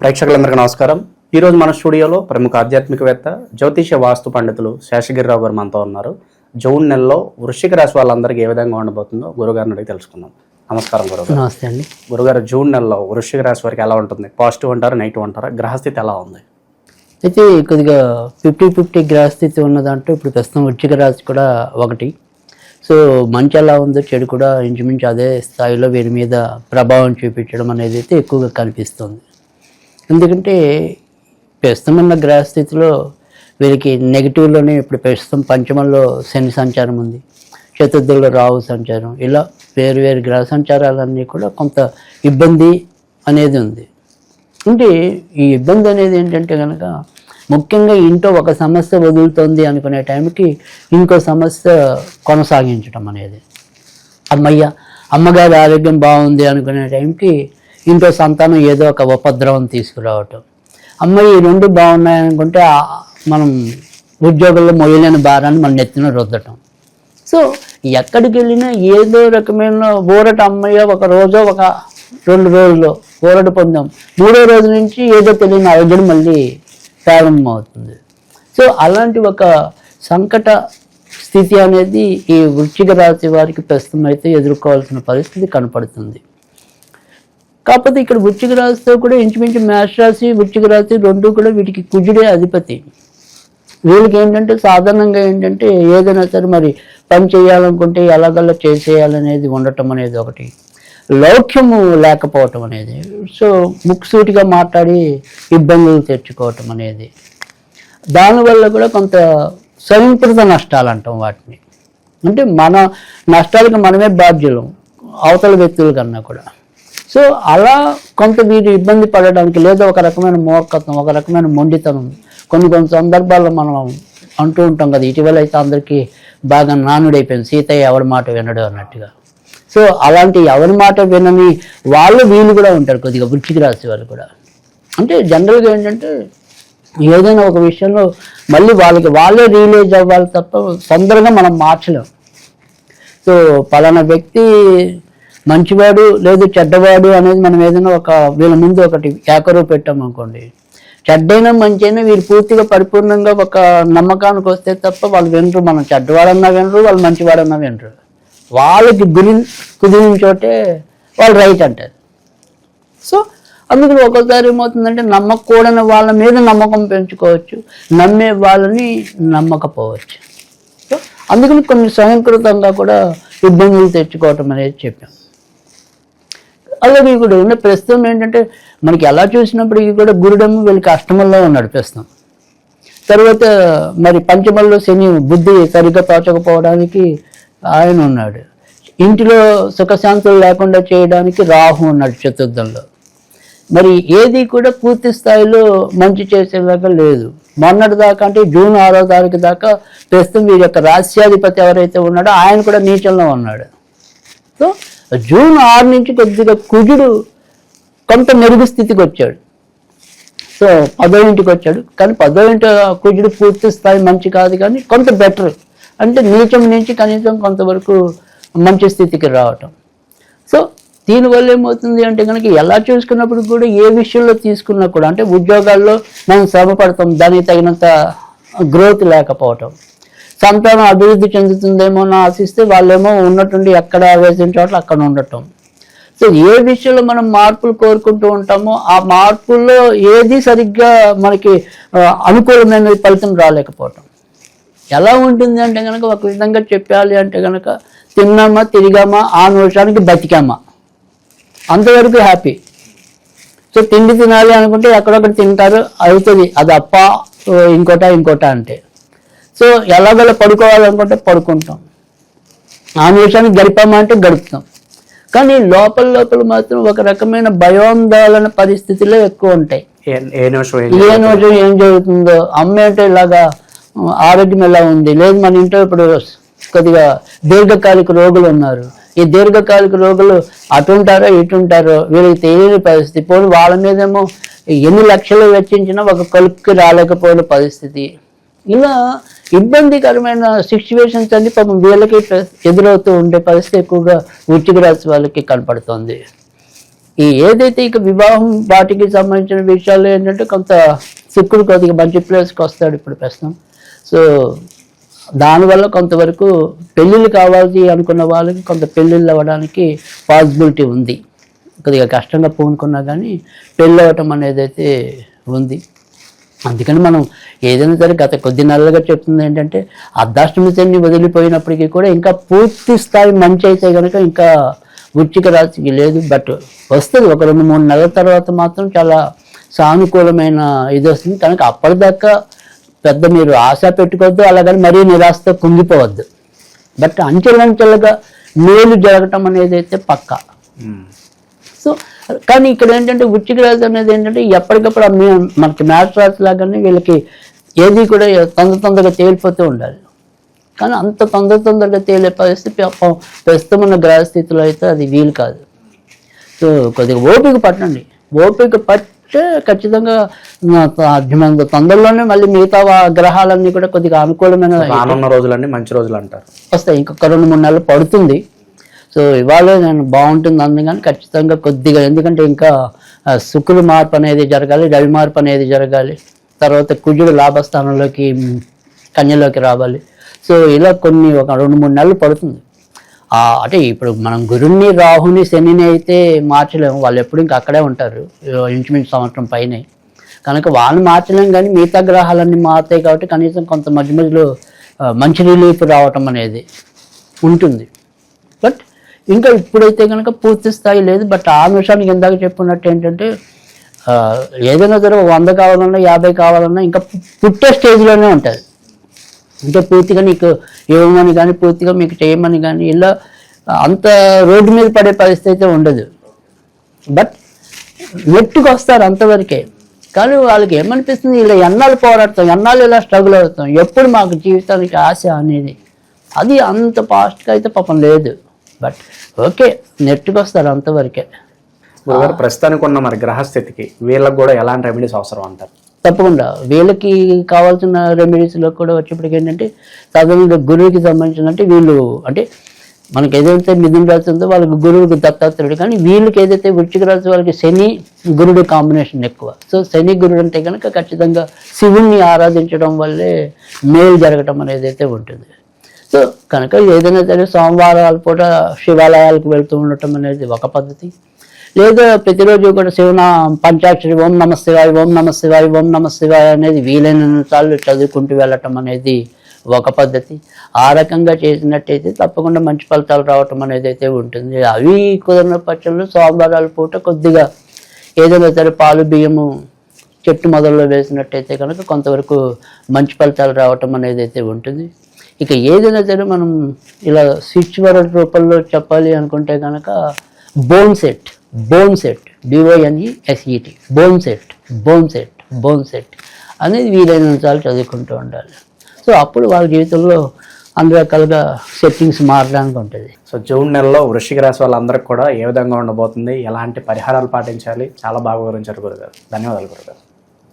ప్రేక్షకులందరికీ నమస్కారం. ఈరోజు మన స్టూడియోలో ప్రముఖ ఆధ్యాత్మికవేత్త జ్యోతిష వాస్తు పండితులు శేషగిరిరావు గారు మనతో ఉన్నారు. జూన్ నెలలో వృశ్చిక రాశి వాళ్ళందరికీ ఏ విధంగా ఉండబోతుందో గురుగారిని అడిగి తెలుసుకుందాం. నమస్కారం గురుగారు. నమస్తే అండి. గురుగారు జూన్ నెలలో వృశ్చిక రాశి వారికి ఎలా ఉంటుంది? పాజిటివ్ అంటారా నెగిటివ్ అంటారా? గ్రహస్థితి ఎలా ఉంది? అయితే కొద్దిగా ఫిఫ్టీ ఫిఫ్టీ గ్రహస్థితి ఉన్న దాంట్లో ఇప్పుడు ప్రస్తుతం వృచ్చిక రాశి కూడా ఒకటి. సో మంచి ఎలా ఉందో చెడు కూడా ఇంచుమించు అదే స్థాయిలో వీరి మీద ప్రభావం చూపించడం అనేది అయితే ఎక్కువగా కనిపిస్తుంది. ఎందుకంటే ప్రస్తుతం ఉన్న గ్రహస్థితిలో వీరికి నెగిటివ్లోనే ఇప్పుడు ప్రస్తుతం పంచమంలో శని సంచారం ఉంది చతుర్థుల్లో రాహు సంచారం ఇలా వేరు వేరు గ్రహ సంచారాలన్నీ కూడా కొంత ఇబ్బంది అనేది ఉంది. అంటే ఈ ఇబ్బంది అనేది ఏంటంటే కనుక ముఖ్యంగా ఇంట్లో ఒక సమస్య వదులుతోంది అనుకునే టైంకి ఇంకో సమస్య కొనసాగించడం అనేది. అమ్మయ్య అమ్మగారి ఆరోగ్యం బాగుంది అనుకునే టైంకి ఇంట్లో సంతానం ఏదో ఒక ఉపద్రవం తీసుకురావటం. అమ్మాయి ఈ రెండు బాగున్నాయి అనుకుంటే మనం ఉద్యోగంలో మొయ్యలేని భారాన్ని మన నెత్తిన రుద్దటం. సో ఎక్కడికి వెళ్ళినా ఏదో రకమైన ఊరట అమ్మయ్యో ఒక రోజో ఒక రెండు రోజుల్లో ఊరట పొందాం. మూడో రోజు నుంచి ఏదో తెలియని అలజడి మళ్ళీ ప్రారంభమవుతుంది. సో అలాంటి ఒక సంకట స్థితి అనేది ఈ వృశ్చిక రాశి వారికి ప్రస్తుతం అయితే ఎదుర్కోవాల్సిన పరిస్థితి కనపడుతుంది. కాకపోతే ఇక్కడ వృచ్చిక రాశితో కూడా ఇంచుమించు మేష రాశి వృశ్చిక రాశి రెండు కూడా వీటికి కుజుడే అధిపతి. వీళ్ళకి ఏంటంటే సాధారణంగా ఏంటంటే ఏదైనా సరే మరి పని చేయాలనుకుంటే ఎలాగల్లా చేసేయాలనేది ఉండటం అనేది ఒకటి. లౌక్యము లేకపోవటం అనేది. సో ముక్సూటిగా మాట్లాడి ఇబ్బందులు తెచ్చుకోవటం అనేది. దానివల్ల కూడా కొంత స్వయంకృత నష్టాలు అంటాం వాటిని. అంటే మన నష్టాలకు మనమే బాధ్యులం అవతల వ్యక్తుల కన్నా కూడా. సో అలా కొంత వీరు ఇబ్బంది పడడానికి లేదా ఒక రకమైన మూర్ఖత్వం ఒక రకమైన మొండితనం కొన్ని కొన్ని సందర్భాల్లో మనం అంటూ ఉంటాం కదా ఇటీవల అయితే అందరికీ బాగా నానుడైపోయింది. సీతయ్య ఎవరి మాట వినడు అన్నట్టుగా. సో అలాంటి ఎవరి మాట వినని వాళ్ళు వీళ్ళు కూడా ఉంటారు కొద్దిగా వృత్తికి రాసే వాళ్ళు కూడా. అంటే జనరల్గా ఏంటంటే ఏదైనా ఒక విషయంలో మళ్ళీ వాళ్ళకి వాళ్ళే రియలైజ్ అవ్వాలి తప్ప తొందరగా మనం మార్చలేం. సో పలానా వ్యక్తి మంచివాడు లేదు చెడ్డవాడు అనేది మనం ఏదైనా ఒక వీళ్ళ ముందు ఒకటి ఏకరువు పెట్టాం అనుకోండి. చెడ్డైనా మంచైనా వీళ్ళు పూర్తిగా పరిపూర్ణంగా ఒక నమ్మకానికి వస్తే తప్ప వాళ్ళు వినరు. మనం చెడ్డవాడన్నా వినరు వాళ్ళు మంచివాడన్నా వినరు. వాళ్ళకి గురి కుదిరిన చోటే వాళ్ళు రైట్ అంటారు. సో అందుకని ఒక్కోసారి ఏమవుతుందంటే నమ్మకూడని వాళ్ళ మీద నమ్మకం పెంచుకోవచ్చు. నమ్మే వాళ్ళని నమ్మకపోవచ్చు. సో అందుకని కొన్ని స్వయంకృతంగా కూడా ఇబ్బందులు తెచ్చుకోవటం అనేది చెప్పాం. అలాగే కూడా ఉన్న ప్రస్తుతం ఏంటంటే మనకి ఎలా చూసినప్పటికీ కూడా గురుడము వీళ్ళకి అష్టమంలో ఉన్నాడు ప్రస్తుతం. తర్వాత మరి పంచమంలో శని బుద్ధి సరిగ్గా తోచకపోవడానికి ఆయన ఉన్నాడు. ఇంటిలో సుఖశాంతులు లేకుండా చేయడానికి రాహు ఉన్నాడు చతుర్థంలో. మరి ఏది కూడా పూర్తి స్థాయిలో మంచి చేసేలాగా లేదు. మొన్నటి దాకా అంటే జూన్ ఆరో తారీఖు దాకా ప్రస్తుతం వీరి యొక్క రాష్ట్రాధిపతి ఎవరైతే ఉన్నాడో ఆయన కూడా నీచంలో ఉన్నాడు. సో జూన్ ఆరు నుంచి కొద్దిగా కుజుడు కొంత మెరుగు స్థితికి వచ్చాడు. సో పదో ఇంటికి వచ్చాడు. కానీ పదో ఇంటి కుజుడు పూర్తి స్థాయి మంచి కాదు కానీ కొంత బెటర్ అంటే నీచం నుంచి కనీసం కొంతవరకు మంచి స్థితికి రావటం. సో దీనివల్ల ఏమవుతుంది అంటే కనుక ఎలా చూసుకున్నప్పుడు కూడా ఏ విషయంలో తీసుకున్నా కూడా అంటే ఉద్యోగాల్లో మనం శ్రమ పడతాం దానికి తగినంత గ్రోత్ లేకపోవటం. సంతానం అభివృద్ధి చెందుతుందేమో అని ఆశిస్తే వాళ్ళేమో ఉన్నటువంటి ఎక్కడ వేసిన చోట్ల అక్కడ ఉండటం. సో ఏ విషయంలో మనం మార్పులు కోరుకుంటూ ఉంటామో ఆ మార్పుల్లో ఏది సరిగ్గా మనకి అనుకూలమైన ఫలితం రాలేకపోవటం. ఎలా ఉంటుంది అంటే కనుక ఒక విధంగా చెప్పాలి అంటే కనుక తిన్నామా తిరిగామా ఆ నిమిషానికి బతికామా. అంతవరకు హ్యాపీ. సో తిండి తినాలి అనుకుంటే ఎక్కడొక్కడ తింటారు అవుతుంది. అది అప్ప ఇంకోట ఇంకోట అంటే. సో ఎలాగోలా పడుకోవాలనుకుంటే పడుకుంటాం. ఆ నిమిషానికి గడిపామా అంటే గడుపుతాం. కానీ లోపల లోపల మాత్రం ఒక రకమైన భయోందోళన పరిస్థితుల్లో ఎక్కువ ఉంటాయి. ఏ నిమిషం ఏం జరుగుతుందో? అమ్మ ఏంటో ఇలాగా ఆరోగ్యం ఎలా ఉంది? లేదు మన ఇంట్లో ఇప్పుడు కొద్దిగా దీర్ఘకాలిక రోగులు ఉన్నారు. ఈ దీర్ఘకాలిక రోగులు అటు ఉంటారో ఇటు ఉంటారో వీళ్ళకి తెలియని పరిస్థితి. పోనీ వాళ్ళ మీదేమో ఎన్ని లక్షలు వెచ్చించినా ఒక కొలుక్కి రాలేకపోయిన పరిస్థితి. ఇలా ఇబ్బందికరమైన సిచ్యువేషన్స్ అన్ని పాపం వీళ్ళకి ఎదురవుతూ ఉండే పరిస్థితి ఎక్కువగా వృచ్చిక రాశి వాళ్ళకి కనపడుతుంది. ఈ ఏదైతే ఇక వివాహం వాటికి సంబంధించిన విషయాలు ఏంటంటే కొంత శుక్రుడు కొద్దిగా మంచి ప్లేస్కి వస్తాడు ఇప్పుడు ప్రస్తుతం. సో దానివల్ల కొంతవరకు పెళ్ళిళ్ళు కావాలి అనుకున్న వాళ్ళకి కొంత పెళ్ళిళ్ళు అవ్వడానికి పాసిబిలిటీ ఉంది. కొద్దిగా కష్టంగా పూనుకున్నా కానీ పెళ్ళి అవ్వటం అనేది అయితే ఉంది. అందుకని మనం ఏదైనా సరే గత కొద్ది నెలలుగా చెప్తుంది ఏంటంటే అర్ధాష్టమి శని వదిలిపోయినప్పటికీ కూడా ఇంకా పూర్తి స్థాయి మంచి అయితే కనుక ఇంకా వృచ్చిక రాశికి లేదు. బట్ వస్తుంది. ఒక రెండు మూడు నెలల తర్వాత మాత్రం చాలా సానుకూలమైన ఇది వస్తుంది. కనుక అప్పటిదాకా పెద్ద మీరు ఆశ పెట్టుకోవద్దు. అలాగని మరీ నిరాశతో కుంగిపోవద్దు. బట్ అంచెలంచెలుగా మేలు జరగటం అనేది అయితే పక్కా. సో కానీ ఇక్కడ ఏంటంటే వృచ్చిక రాశి అనేది ఏంటంటే ఎప్పటికప్పుడు మనకి మ్యాథ్స్ రాశి లాగానే వీళ్ళకి ఏది కూడా తొందర తొందరగా తేలిపోతూ ఉండాలి. కానీ అంత తొందర తొందరగా తేలే పరిస్థితి ప్రస్తుతం ఉన్న గ్రహ స్థితిలో అయితే అది వీలు కాదు. సో కొద్దిగా ఓపిక పట్టండి. ఓపిక పట్టే ఖచ్చితంగా తొందరలోనే మళ్ళీ మిగతా గ్రహాలన్నీ కూడా కొద్దిగా అనుకూలమైన రానున్న రోజులన్నీ మంచి రోజులు అంటారు. వస్తాయి. ఇంకొక రెండు మూడు నెలలు పడుతుంది. సో ఇవాళ నేను బాగుంటుంది అందుకని ఖచ్చితంగా కొద్దిగా ఎందుకంటే ఇంకా శుక్రుడు మార్పు అనేది జరగాలి రవి మార్పు అనేది జరగాలి. తర్వాత కుజుడు లాభస్థానంలోకి కన్యలోకి రావాలి. సో ఇలా కొన్ని ఒక రెండు మూడు నెలలు పడుతుంది. అంటే ఇప్పుడు మనం గురుణ్ణి రాహుని శనిని అయితే మార్చలేము. వాళ్ళు ఎప్పుడు ఇంకా అక్కడే ఉంటారు ఇంచుమించు సంవత్సరం పైనే. కనుక వాళ్ళని మార్చలేం కానీ మిగతా గ్రహాలన్నీ మారుతాయి కాబట్టి కనీసం కొంత మధ్య మధ్యలో మంచి రిలీఫ్ రావటం అనేది ఉంటుంది. ఇంకా ఇప్పుడైతే కనుక పూర్తి స్థాయి లేదు బట్ ఆ నిమిషానికి ఇందాక చెప్పుకున్నట్టు ఏంటంటే ఏదైనా సరే వంద కావాలన్నా యాభై కావాలన్నా ఇంకా పుట్టే స్టేజ్లోనే ఉంటుంది. అంటే పూర్తిగా నీకు ఇవ్వమని కానీ పూర్తిగా మీకు చేయమని కానీ ఇలా అంత రోడ్డు మీద పడే పరిస్థితి అయితే ఉండదు. బట్ నెట్టుకు వస్తారు అంతవరకే. కానీ వాళ్ళకి ఏమనిపిస్తుంది ఇలా ఎన్నాళ్ళు పోరాడతాం ఎన్నాళ్ళు ఇలా స్ట్రగుల్ అవుతాం ఎప్పుడు మాకు జీవితానికి ఆశ అనేది? అది అంత ఫాస్ట్గా అయితే పాపం లేదు. బట్ ఓకే నెట్టుకు వస్తారు అంతవరకే. ప్రస్తుతానికి ఉన్న మరి గ్రహస్థితికి వీళ్ళకి కూడా ఎలాంటి రెమెడీస్ అవసరం అంటారు? తప్పకుండా. వీళ్ళకి కావాల్సిన రెమెడీస్లో కూడా వచ్చేప్పటికి ఏంటంటే సాధారణంగా గురువుకి సంబంధించిన అంటే వీళ్ళు అంటే మనకి ఏదైతే మిథున రాశి ఉందో వాళ్ళకి గురువుకి దత్తాత్రేయుడు కానీ వీళ్ళకి ఏదైతే వృశ్చిక రాశి వాళ్ళకి శని గురుడు కాంబినేషన్ ఎక్కువ. సో శని గురుడు అంటే కనుక ఖచ్చితంగా శివుణ్ణి ఆరాధించడం వల్లే మేలు జరగటం అనేది అయితే ఉంటుంది. సో కనుక ఏదైనా సరే సోమవారాల పూట శివాలయాలకు వెళ్తూ ఉండటం అనేది ఒక పద్ధతి. లేదా ప్రతిరోజు కూడా శివన పంచాక్షరి ఓం నమ శివాయ ఓం నమ శివాయ ఓం నమ శివాయ అనేది వీలైన సార్లు చదువుకుంటూ వెళ్ళటం అనేది ఒక పద్ధతి. ఆ రకంగా చేసినట్టయితే తప్పకుండా మంచి ఫలితాలు రావటం అనేది అయితే ఉంటుంది. అవి కుదిరిన పక్షంలో సోమవారాల పూట కొద్దిగా ఏదైనా సరే పాలు బియ్యము చెట్టు మొదల్లో వేసినట్టయితే కనుక కొంతవరకు మంచి ఫలితాలు రావటం అనేది అయితే ఉంటుంది. ఇక ఏదైనా సరే మనం ఇలా స్విచ్ వరల్డ్ రూపంలో చెప్పాలి అనుకుంటే కనుక bone set bone set D O N E S E T bone set bone set bone set అనేది వీలైనంతసార్లు చదువుకుంటూ ఉండాలి. సో అప్పుడు వాళ్ళ జీవితంలో అన్ని రకాలుగా సెట్టింగ్స్ మారడానికి ఉంటుంది. సో జూన్ నెలలో వృషిక రాశి వాళ్ళందరికీ కూడా ఏ విధంగా ఉండబోతుంది ఎలాంటి పరిహారాలు పాటించాలి చాలా బాగా వివరించారు గురుగారు. ధన్యవాదాలు గురుగారు.